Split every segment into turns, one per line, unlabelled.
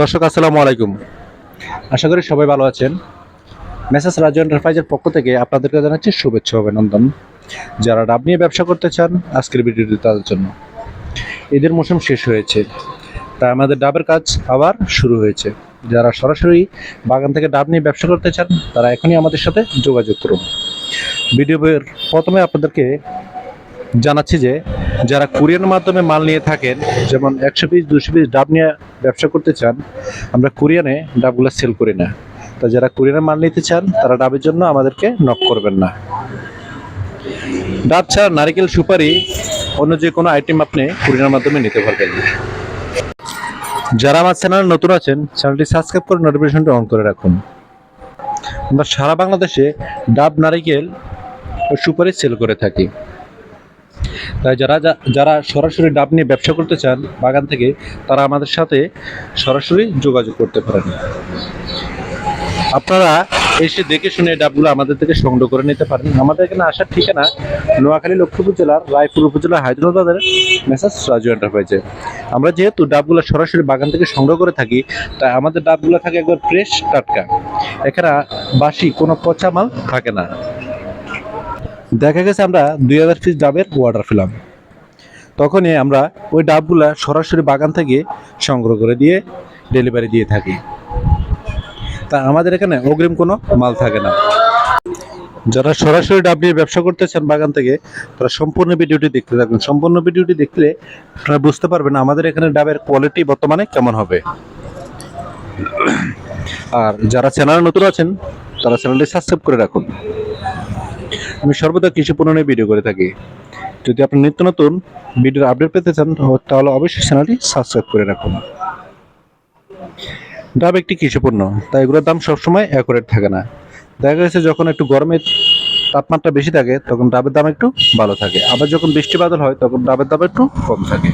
দর্শক, আসসালামু আলাইকুম। আশা করি সবাই ভালো আছেন। মেসেজ রাজু এন্টারপ্রাইজের পক্ষ থেকে আপনাদেরকে জানাচ্ছি শুভেচ্ছা অভিনন্দন। যারা ডাব নিয়ে ব্যবসা করতে চান, আজকের ভিডিওটি তাদের জন্য। ঈদের মৌসুম শেষ হয়েছে। তাই আমাদের ডাবের কাজ আবার শুরু হয়েছে। যারা সরাসরি বাগান থেকে ডাব নিয়ে ব্যবসা করতে চান, তারা এখনই আমাদের সাথে যোগাযোগ করুন। ভিডিওর প্রথমে আপনাদেরকে জানাচ্ছি যে যারা কুরিয়ার মাধ্যমে মাল নিয়ে থাকেন, যেমন একশো পিস, দুশো পিস ডাব নিয়ে ব্যবসা করতে চান, আমরা কুরিয়ানে ডাবগুলো সেল করি না। তা যারা কুরিয়ানে মাল নিতে চান, তারা ডাবের জন্য আমাদেরকে নক করবেন না। ডাব ছাড়া নারিকেল সুপারি অন্য যে কোনো আইটেম আপনি কুরিয়ার মাধ্যমে নিতে পারবেন যারা আমার চ্যানেলে নতুন আছেন চ্যানেলটি সাবস্ক্রাইব করে নোটিফিকেশনটি অন করে রাখুন। আমরা সারা বাংলাদেশে ডাব, নারিকেল ও সুপারি সেল করে থাকি। তাই যারা যারা সরাসরি ডাব নিয়ে ব্যবসা করতে চান বাগান থেকে, তারা আমাদের সাথে সরাসরি যোগাযোগ করতে পারেন। আপনারা এসে দেখে শুনে ডাবগুলো আমাদের থেকে সংগ্রহ করে নিতে পারেন। আমাদের এখানে আসার ঠিকানা নোয়াখালী লক্ষ্মীপুর জেলার রায়পুর উপজেলা হায়দ্রাবাদের মেসাজ রাজু এন্টারপ্রাইজে। আমরা যেহেতু ডাবগুলো সরাসরি বাগান থেকে সংগ্রহ করে থাকি, তাই আমাদের ডাবগুলো থাকে একবার ফ্রেশ টাটকা। এখানে বাসি কোনো পচা মাল থাকে না। দেখা গেছে আমরা দুই হাজার পিস ডাবের অর্ডার পেলাম। তখনই আমরা ওই ডাবগুলা সরাসরি বাগান থেকে সংগ্রহ করে দিয়ে ডেলিভারি দিয়ে থাকি। তা আমাদের এখানে অগ্রিম কোনো মাল থাকে না। যারা সরাসরি ডাব নিয়ে ব্যবসা করতে চান বাগান থেকে, তারা সম্পূর্ণ ভিডিওটি দেখতে থাকবেন সম্পূর্ণ ভিডিওটি দেখলে আপনারা বুঝতে পারবেন আমাদের এখানে ডাবের কোয়ালিটি বর্তমানে কেমন হবে। আর যারা চ্যানেলে নতুন আছেন, তারা চ্যানেলটি সাবস্ক্রাইব করে রাখুন। আমি সর্বদা কৃষি নিয়ে ভিডিও করে থাকি। যদি আপনি নিত্য নতুন ভিডিওর আপডেট পেতে চান তাহলে অবশ্যই চ্যানেলটি সাবস্ক্রাইব করে রাখুন। ডাব একটি কৃষি পণ্য, তাই এগুলোর দাম সবসময় অ্যাকুরেট থাকে না। দেখা গেছে যখন একটু গরমের তাপমাত্রা বেশি থাকে, তখন ডাবের দাম একটু ভালো থাকে। আবার যখন বৃষ্টি বাদল হয়, তখন ডাবের দাম একটু কম থাকে।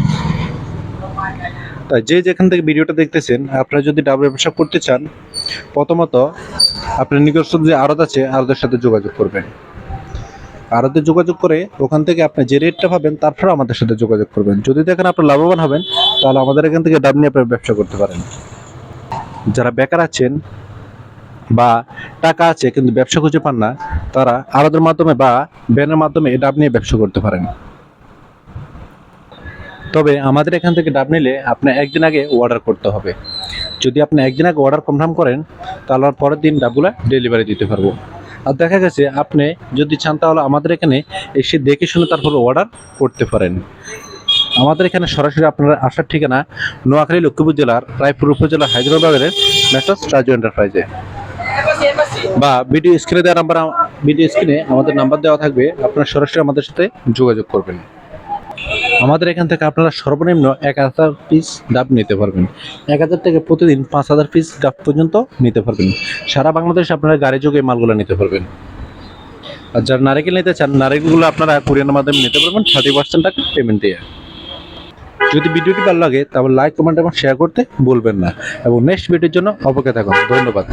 তাই যে যেখান থেকে ভিডিওটা দেখতেছেন, আপনারা যদি ডাব ব্যবসা করতে চান, প্রথমত আপনার নিজস্ব যে আড়ত আছে, আড়তের সাথে যোগাযোগ করবেন। আড়তে যোগাযোগ করে ওখান থেকে আপনি যে রেটটা পাবেন তারপরে আমাদের সাথে যোগাযোগ করবেন। যদি দেখেন আপনি লাভবান হবেন, তাহলে আমাদের এখান থেকে ডাব নিয়ে আপনার ব্যবসা করতে পারেন। যারা বেকার আছেন বা টাকা আছে কিন্তু ব্যবসা খুঁজে পান না, তারা আড়তের মাধ্যমে বা ব্যানের মাধ্যমে ডাব নিয়ে ব্যবসা করতে পারেন। তবে আমাদের এখান থেকে ডাব নিলে আপনার একদিন আগে অর্ডার করতে হবে। যদি আপনি একদিন আগে অর্ডার কনফার্ম করেন, তাহলে পরের দিন ডাবগুলো ডেলিভারি দিতে পারব। আর দেখা গেছে আপনি যদি চান তাহলে আমাদের এখানে এসে দেখে শুনে তারপর অর্ডার করতে পারেন। আমাদের এখানে সরাসরি আপনারা আসার ঠিকানা নোয়াখালী লক্ষ্মীপুর জেলার রায়পুর উপজেলা হায়দ্রাবাদের মেসাজ রাজু এন্টারপ্রাইজে বা ভিডিও স্ক্রিনে দেওয়া নাম্বার ভিডিও স্ক্রিনে আমাদের নাম্বার দেওয়া থাকবে। আপনারা সরাসরি আমাদের সাথে যোগাযোগ করবেন। আমাদের এখান থেকে আপনারা সর্বনিম্ন এক হাজার পিস ডাব নিতে পারবেন। এক হাজার থেকে প্রতিদিন পাঁচ হাজার পিস ডাব পর্যন্ত নিতে পারবেন। সারা বাংলাদেশে আপনারা গাড়ি যোগে মালগুলো নিতে পারবেন। আর যারা নারিকেল নিতে চান, নারিকেলগুলো আপনারা কুরিয়ানের মাধ্যমে নিতে পারবেন থার্টি পার্সেন্ট টাকা পেমেন্ট দিয়ে। যদি ভিডিওটি ভালো লাগে, তাহলে লাইক কমেন্ট এবং শেয়ার করতে বলবেন না। এবং নেক্সট ভিডিওর জন্য অপেক্ষা থাকুন। ধন্যবাদ।